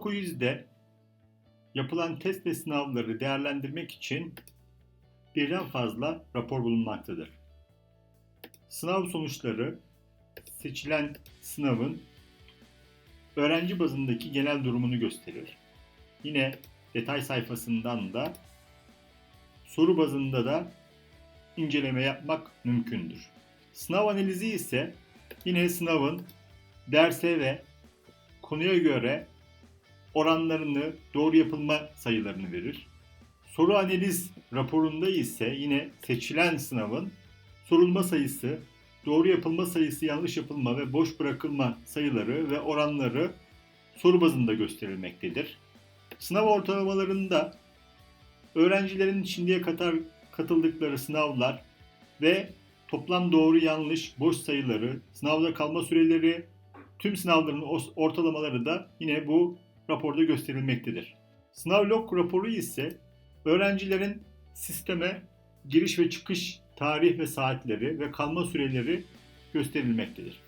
quiz'de yapılan test ve sınavları değerlendirmek için birden fazla rapor bulunmaktadır. Sınav sonuçları seçilen sınavın öğrenci bazındaki genel durumunu gösterir. Yine detay sayfasından da soru bazında da inceleme yapmak mümkündür. Sınav analizi ise yine sınavın derse ve konuya göre oranlarını, doğru yapılma sayılarını verir. Soru analiz raporunda ise yine seçilen sınavın sorulma sayısı, doğru yapılma sayısı, yanlış yapılma ve boş bırakılma sayıları ve oranları soru bazında gösterilmektedir. Sınav ortalamalarında öğrencilerin şimdiye kadar katıldıkları sınavlar ve toplam doğru yanlış boş sayıları, sınavda kalma süreleri, tüm sınavların ortalamaları da yine bu raporda gösterilmektedir. Sınav log raporu ise öğrencilerin sisteme giriş ve çıkış tarih ve saatleri ve kalma süreleri gösterilmektedir.